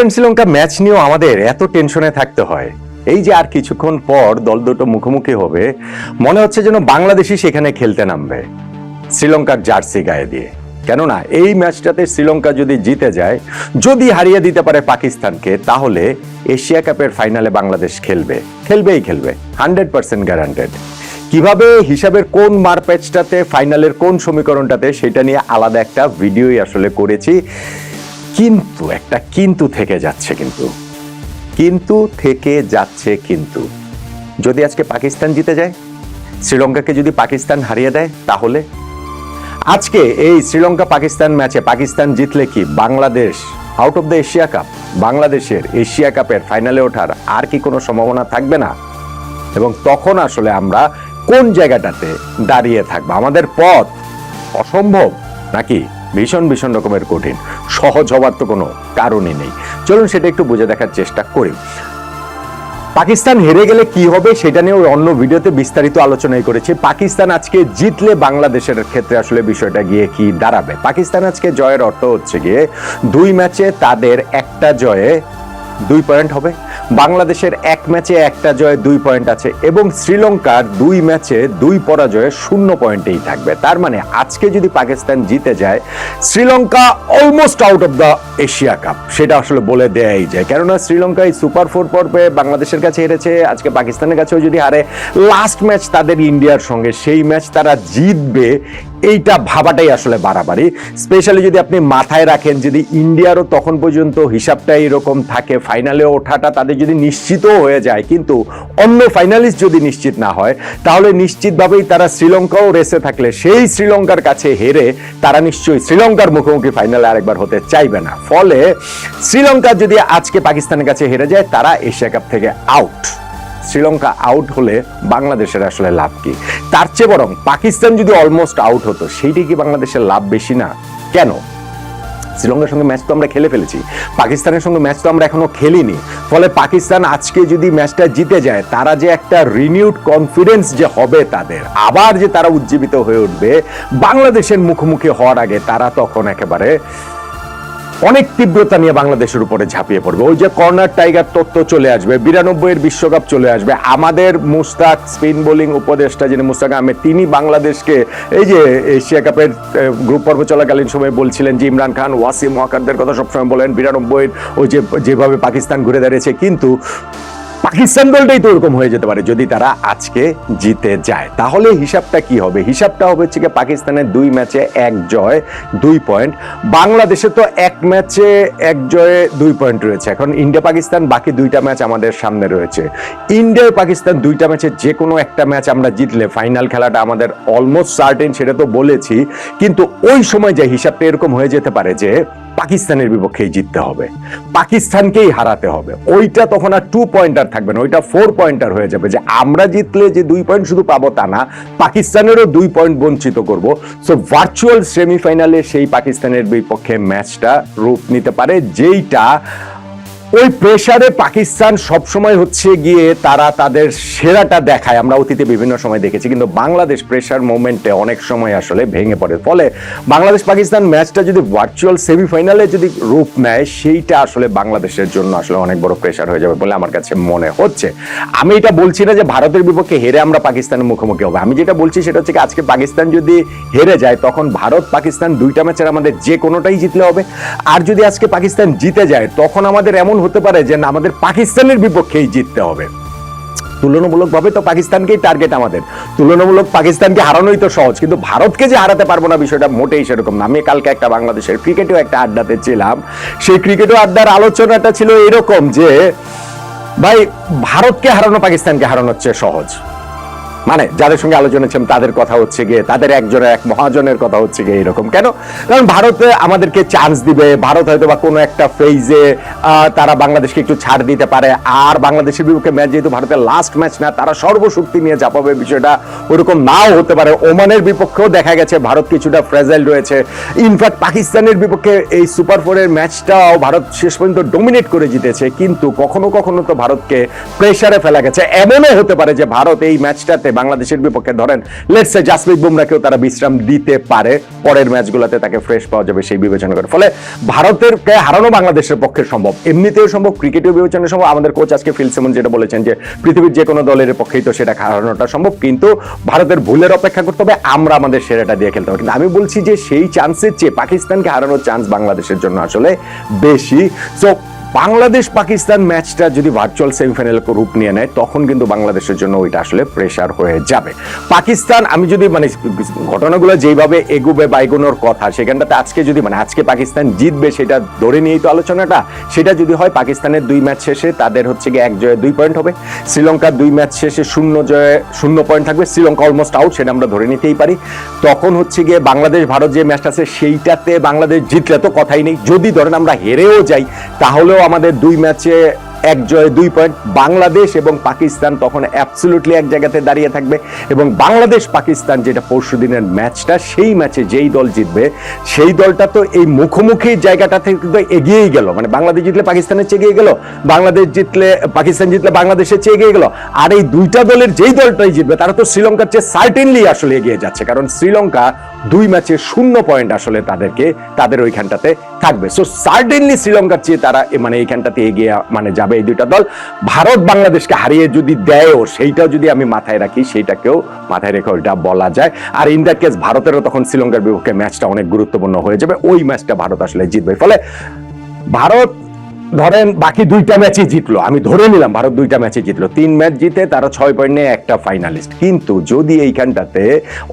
Sri Lanka match নিয়েও আমাদের এত টেনশনে থাকতে হয়। এই যে আর কিছুক্ষণ পর দল দুটো মুখোমুখি হবে, মনে হচ্ছে যেন বাংলাদেশই সেখানে খেলতে নামবে, শ্রীলঙ্কার জার্সি গায়ে দিয়ে। কেননা এই ম্যাচটাতে শ্রীলঙ্কা যদি জিতে যায়, যদি হারিয়ে দিতে পারে পাকিস্তানকে, তাহলে এশিয়া কাপের ফাইনালে বাংলাদেশ খেলবে। খেলবেই খেলবে, হান্ড্রেড পার্সেন্ট গ্যারান্টেড। কীভাবে হিসাবের কোন মারপ্যাচটাতে, ফাইনালের কোন সমীকরণটাতে, সেটা নিয়ে আলাদা একটা ভিডিওই আসলে করেছি। কিন্তু, একটা কিন্তু থেকে যাচ্ছে কিন্তু। কিন্তু থেকে যাচ্ছে কিন্তু। যদি আজকে পাকিস্তান জিতে যায়, শ্রীলঙ্কাকে যদি পাকিস্তান হারিয়ে দেয়, তাহলে? আজকে এই শ্রীলঙ্কা পাকিস্তান ম্যাচে পাকিস্তান জিতলে কি Bangladesh out of the Asia cup বাংলাদেশের এশিয়া কাপের ফাইনালে ওঠার আর কি কোনো সম্ভাবনা থাকবে না? এবং তখন আসলে আমরা কোন জায়গাটাতে দাঁড়িয়ে থাকব? আমাদের পথ অসম্ভব নাকি? ভীষণ ভীষণ রকমের কঠিন। সহজ হওয়ার তো কোনো কারণই নেই। চলুন সেটা একটু বুঝে দেখার চেষ্টা করি। পাকিস্তান হেরে গেলে কি হবে সেটা নিয়ে অন্য ভিডিওতে বিস্তারিত আলোচনাই করেছি। পাকিস্তান আজকে জিতলে বাংলাদেশের ক্ষেত্রে আসলে বিষয়টা গিয়ে কি দাঁড়াবে? পাকিস্তান আজকে জয়ের অর্থ হচ্ছে গিয়ে দুই ম্যাচে তাদের একটা জয়ে দুই পয়েন্ট হবে। বাংলাদেশের এক ম্যাচে একটা জয়ে দুই পয়েন্ট আছে এবং শ্রীলঙ্কার দুই ম্যাচে দুই পরাজয়ে শূন্য পয়েন্টেই থাকবে। তার মানে আজকে যদি পাকিস্তান জিতে যায়, Sri Lanka almost out of the Asia cup. সেটা আসলে বলে দেয়াই যায়। কেননা শ্রীলঙ্কায় সুপার ফোর পর্বে বাংলাদেশের কাছে হেরেছে। আজকে পাকিস্তানের কাছেও যদি হারে লাস্ট ম্যাচ তাদের ইন্ডিয়ার সঙ্গে, সেই ম্যাচ তারা জিতবে, এইটা ভাবাটাই আসলে বাড়াবাড়ি। স্পেশালি যদি আপনি মাথায় রাখেন, যদি ইন্ডিয়ারও তখন পর্যন্ত হিসাবটা এরকম থাকে ফাইনালে ওঠাটা তাদের যদি নিশ্চিত হয়ে যায়, কিন্তু অন্য ফাইনালিস্ট যদি নিশ্চিত না হয়, তাহলে নিশ্চিতভাবেই তারা শ্রীলঙ্কাও রেসে থাকলে, সেই শ্রীলঙ্কার কাছে হেরে তারা নিশ্চয়ই শ্রীলঙ্কার মুখোমুখি ফাইনালে আরেকবার হতে চাইবে না। ফলে শ্রীলঙ্কা যদি আজকে পাকিস্তানের কাছে হেরে যায়, তারা এশিয়া কাপ থেকে আউট শ্রীলঙ্কা আউট হলে বাংলাদেশের আসলে লাভ কি? তার চেয়ে বরং পাকিস্তান যদি অলমোস্ট আউট হতো সেইটাই কি বাংলাদেশের লাভ বেশি না? কেন? শ্রীলঙ্কার সঙ্গে ম্যাচ তো আমরা খেলে ফেলেছি। পাকিস্তানের সঙ্গে ম্যাচ তো আমরা এখনও খেলিনি। ফলে পাকিস্তান আজকে যদি ম্যাচটা জিতে যায়, তারা যে একটা রিনিউড কনফিডেন্স যে হবে তাদের, আবার যে তারা উজ্জীবিত হয়ে উঠবে, বাংলাদেশের মুখোমুখি হওয়ার আগে তারা তখন একেবারে অনেক তীব্রতা নিয়ে বাংলাদেশের উপরে ঝাঁপিয়ে পড়বে। ওই যে কর্নার টাইগার তত্ত্ব চলে আসবে বিরানব্বই এর বিশ্বকাপ চলে আসবে। আমাদের মুস্তাক স্পিন বোলিং উপদেষ্টা যিনি মুস্তাক আহমেদ, তিনি বাংলাদেশকে এই যে এশিয়া কাপের গ্রুপ পর্ব চলাকালীন সময় বলছিলেন যে, ইমরান খান, ওয়াসিম ওয়াকারদের কথা সবসময় বলেন, বিরানব্বইয়ের ওই যে, যেভাবে পাকিস্তান ঘুরে দাঁড়িয়েছে। কিন্তু পাকিস্তান দলটাই তো ওরকম হয়ে যেতে পারে, যদি তারা আজকে জিতে যায়। তাহলে হিসাবটা কি হবে? হিসাবটা হবে হচ্ছে পাকিস্তানের দুই ম্যাচে এক জয়, দুই পয়েন্ট। বাংলাদেশে তো এক ম্যাচে এক জয়ে দুই পয়েন্ট রয়েছে। এখন ইন্ডিয়া, পাকিস্তান, বাকি দুইটা ম্যাচ আমাদের সামনে রয়েছে। ইন্ডিয়া পাকিস্তান দুইটা ম্যাচে যে কোনো একটা ম্যাচ আমরা জিতলে ফাইনাল খেলাটা আমাদের অলমোস্ট সার্টেন সেটা তো বলেছি। কিন্তু ওই সময় যে হিসাবটা এরকম হয়ে যেতে পারে যে পাকিস্তানের বিপক্ষেই জিততে হবে। পাকিস্তানকেই হারাতে হবে। ওইটা তখন আর টু পয়েন্টার থাকবে না, ওইটা ফোর পয়েন্টার হয়ে যাবে যে আমরা জিতলে যে দুই পয়েন্ট শুধু পাবো তা না, পাকিস্তানেরও দুই পয়েন্ট বঞ্চিত করব। সো ভার্চুয়াল সেমিফাইনালে সেই পাকিস্তানের বিপক্ষে ম্যাচটা রূপ নিতে পারে, যেইটা ওই প্রেশারে পাকিস্তান সবসময় হচ্ছে গিয়ে তারা তাদের সেরাটা দেখায়। আমরা অতীতে বিভিন্ন সময় দেখেছি, কিন্তু বাংলাদেশ প্রেশার মোমেন্টে অনেক সময় আসলে ভেঙে পড়ে। ফলে বাংলাদেশ পাকিস্তান ম্যাচটা যদি ভার্চুয়াল সেমিফাইনালে যদি রূপ নেয়, সেইটা আসলে বাংলাদেশের জন্য আসলে অনেক বড় প্রেশার হয়ে যাবে বলে আমার কাছে মনে হচ্ছে। আমি এটা বলছি না যে ভারতের বিপক্ষে হেরে আমরা পাকিস্তানের মুখোমুখি হবে। আমি যেটা বলছি সেটা হচ্ছে আজকে পাকিস্তান যদি হেরে যায়, তখন ভারত পাকিস্তান দুইটা ম্যাচের আমাদের যে কোনোটাই জিতলে হবে। আর যদি আজকে পাকিস্তান জিতে যায়, তখন আমাদের এমন হতে পারে যে আমাদের পাকিস্তানের বিপক্ষেই জিততে হবে। তুলনামূলকভাবে তো পাকিস্তানকেই টার্গেট আমাদের। তুলনামূলক পাকিস্তানকে হারানোই তো সহজ, কিন্তু ভারতকে যে হারাতে পারব না বিষয়টা মোটেই সেরকম না। আমি কালকে একটা বাংলাদেশের ক্রিকেটেও একটা আড্ডাতে ছিলাম। সেই ক্রিকেটও আড্ডার আলোচনাটা ছিল এরকম যে, ভাই, ভারতকে হারানো পাকিস্তানকে হারানোর চেয়ে সহজ। মানে যাদের সঙ্গে আলোচনা ছিলাম তাদের কথা হচ্ছে গিয়ে, তাদের একজনের এক মহাজনের কথা হচ্ছে গিয়ে এরকম, কেন? কারণ ভারতে আমাদেরকে চান্স দিবে, ভারত হয়তো বা কোনো একটা ফেজে তারা বাংলাদেশকে একটু ছাড় দিতে পারে, আর বাংলাদেশের বিপক্ষে ম্যাচ যেহেতু ভারতের লাস্ট ম্যাচ না, তারা সর্বশক্তি নিয়ে চাপাবে বিষয়টা ওরকম নাও হতে পারে। ওমানের বিপক্ষেও দেখা গেছে, ভারত কিছুটা ফ্রেজাইল রয়েছে। ইনফ্যাক্ট পাকিস্তানের বিপক্ষে এই সুপার ফোরের ম্যাচটাও ভারত শেষ পর্যন্ত ডোমিনেট করে জিতেছে, কিন্তু কখনো কখনো তো ভারতকে প্রেসারে ফেলা গেছে। এমনও হতে পারে যে ভারত এই ম্যাচটাতে ম্যাচটাতে বাংলাদেশের বিপক্ষে ধরেন লেটসে জাসপ্রীত বুমরাকেও তারা বিশ্রাম দিতে পারে, পরের ম্যাচগুলোতে তাকে ফ্রেশ পাওয়া যাবে সেই বিবেচনা করে। ফলে ভারতেরকে হারানো বাংলাদেশের পক্ষে সম্ভব, এমনিতেও সম্ভব, ক্রিকেটেও বিবেচনা সম্ভব। আমাদের কোচ আজকে ফিল সিমন যেটা বলেছেন যে, পৃথিবীর যে কোনো দলের পক্ষেই তো সেটা হারানোটা সম্ভব, কিন্তু ভারতের ভুলের অপেক্ষা করতে হবে, আমরা আমাদের সেরাটা দিয়ে খেলতে হবে। কিন্তু আমি বলছি যে সেই চান্সের চেয়ে পাকিস্তানকে হারানোর চান্স বাংলাদেশের জন্য আসলে বেশি। সো বাংলাদেশ পাকিস্তান ম্যাচটা যদি ভার্চুয়াল সেমিফাইনাল রূপ নিয়ে নেয়, তখন কিন্তু বাংলাদেশের জন্য ওইটা আসলে প্রেশার হয়ে যাবে। পাকিস্তান, আমি যদি মানে ঘটনাগুলো যেইভাবে এগুবে বা এগোনোর কথা, সেখানটাতে আজকে যদি মানে আজকে পাকিস্তান জিতবে, সেটা ধরে নিয়েই তো আলোচনাটা, সেটা যদি হয় পাকিস্তানের দুই ম্যাচ শেষে, তাদের হচ্ছে গিয়ে এক জয়ে দুই পয়েন্ট হবে। শ্রীলঙ্কার দুই ম্যাচ শেষে শূন্য জয়ে শূন্য পয়েন্ট থাকবে, শ্রীলঙ্কা অলমোস্ট আউট সেটা আমরা ধরে নিতেই পারি। তখন হচ্ছে গিয়ে বাংলাদেশ, ভারত যে ম্যাচটা আছে, সেইটাতে বাংলাদেশ জিতলে তো কথাই নেই। যদি ধরেন আমরা হেরেও যাই, তাহলেও আমাদের দুই ম্যাচে এক জয় দুই পয়েন্ট। বাংলাদেশ এবং পাকিস্তান তখন অ্যাবসলিউটলি এক জায়গাতে দাঁড়িয়ে থাকবে এবং বাংলাদেশ পাকিস্তান যেটা পরশু দিনের ম্যাচটা, সেই ম্যাচে যেই দল জিতবে, সেই দলটা তো এই মুখোমুখি জায়গাটা থেকে তো এগিয়েই গেল। মানে বাংলাদেশ জিতলে পাকিস্তানের চেয়ে এগিয়ে গেল, বাংলাদেশ জিতলে, পাকিস্তান জিতলে বাংলাদেশের চেয়ে এগিয়ে গেল। আর এই দুইটা দলের যেই দলটাই জিতবে, তারা তো শ্রীলঙ্কার চেয়ে সার্টেনলি আসলে এগিয়ে যাচ্ছে। কারণ শ্রীলঙ্কা দুই ম্যাচে শূন্য পয়েন্ট আসলে তাদেরকে, তাদের ওইখানটাতে থাকবে। সো সার্টেনলি শ্রীলঙ্কার চেয়ে তারা মানে এইখানটাতে এগিয়ে মানে যাবে এই দুইটা দল। ভারত বাংলাদেশকে হারিয়ে যদি দেয়ও, সেইটাও যদি আমি মাথায় রাখি, সেইটাকেও মাথায় রেখে ওইটা বলা যায়। আর ইন দ্যাট কেস ভারতেরও তখন শ্রীলঙ্কার বিপক্ষে ম্যাচটা অনেক গুরুত্বপূর্ণ হয়ে যাবে। ওই ম্যাচটা ভারত আসলে জিতবে। ফলে ভারত ধরেন বাকি দুইটা ম্যাচে জিতলো, আমি ধরে নিলাম ভারত দুইটা ম্যাচে জিতলো, তিন ম্যাচ জিতে তারা ছয় পয়েন্ট নিয়ে একটা ফাইনালিস্ট কিন্তু যদি এইখানটাতে,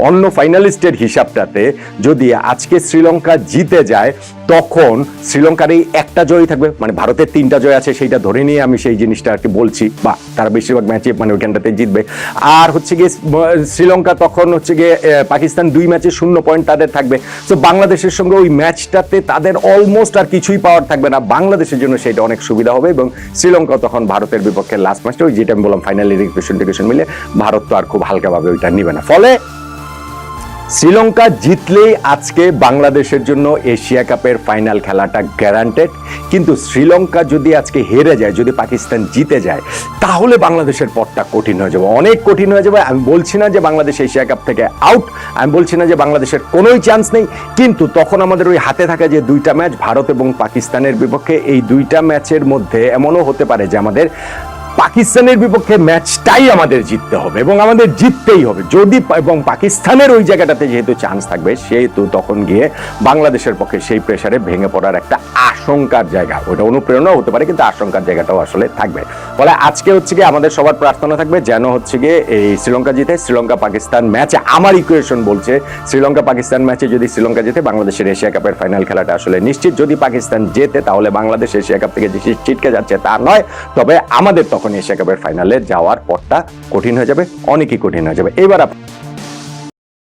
অন্য ফাইনালিস্টের হিসাবটাতে, যদি আজকে শ্রীলঙ্কা জিতে যায় তখন শ্রীলঙ্কার এই একটা জয়ই থাকবে মানে ভারতের তিনটা জয় আছে, সেইটা ধরে নিয়ে আমি সেই জিনিসটা আর কি বলছি, বা তারা বেশিরভাগ ম্যাচে মানে ওইখানটাতে জিতবে। আর হচ্ছে গিয়ে শ্রীলঙ্কা তখন হচ্ছে গিয়ে পাকিস্তান দুই ম্যাচে শূন্য পয়েন্ট তাদের থাকবে। তো বাংলাদেশের সঙ্গে ওই ম্যাচটাতে তাদের অলমোস্ট আর কিছুই পাওয়ার থাকবে না। বাংলাদেশের জন্য সেটা অনেক সুবিধা হবে এবং শ্রীলঙ্কা তখন ভারতের বিপক্ষে লাস্ট ম্যাচটা ওই যেটা আমি বললাম ফাইনাল ইরিগেশন টিকেশন মিলে ভারত তো আর খুব হালকাভাবে ওইটা নিবে না। ফলে শ্রীলঙ্কা জিতলেই আজকে বাংলাদেশের জন্য এশিয়া কাপের ফাইনাল খেলাটা গ্যারান্টেড কিন্তু শ্রীলঙ্কা যদি আজকে হেরে যায়, যদি পাকিস্তান জিতে যায়, তাহলে বাংলাদেশের পথটা কঠিন হয়ে যাবে। অনেক কঠিন হয়ে যাবে। আমি বলছি না যে বাংলাদেশ এশিয়া কাপ থেকে আউট আমি বলছি না যে বাংলাদেশের কোনোই চান্স নেই। কিন্তু তখন আমাদের ওই হাতে থাকা যে দুইটা ম্যাচ ভারত এবং পাকিস্তানের বিপক্ষে এই দুইটা ম্যাচের মধ্যে এমনও হতে পারে যে আমাদের পাকিস্তানের বিপক্ষে ম্যাচটাই আমাদের জিততে হবে এবং আমাদের জিততেই হবে। যদি এবং পাকিস্তানের ওই জায়গাটাতে যেহেতু চান্স থাকবে, সেহেতু তখন গিয়ে বাংলাদেশের পক্ষে সেই প্রেসারে ভেঙে পড়ার একটা আশঙ্কার জায়গা। ওটা অনুপ্রেরণা হতে পারে, কিন্তু আশঙ্কার জায়গাটাও আসলে থাকবে। ফলে আজকে হচ্ছে গিয়ে আমাদের সবার প্রার্থনা থাকবে যেন হচ্ছে গিয়ে এই শ্রীলঙ্কা জিতে শ্রীলঙ্কা পাকিস্তান ম্যাচে আমার ইকুয়েশন বলছে শ্রীলঙ্কা পাকিস্তান ম্যাচে যদি শ্রীলঙ্কা জিতে, বাংলাদেশের এশিয়া কাপের ফাইনাল খেলাটা আসলে নিশ্চিত। যদি পাকিস্তান জেতে, তাহলে বাংলাদেশ এশিয়া কাপ থেকে যে ছিটকে যাচ্ছে তা নয়। তবে আমাদের তখন এশিয়া কাপের ফাইনালে যাওয়ার পথটা কঠিন হয়ে যাবে অনেকই কঠিন হয়ে যাবে। এবার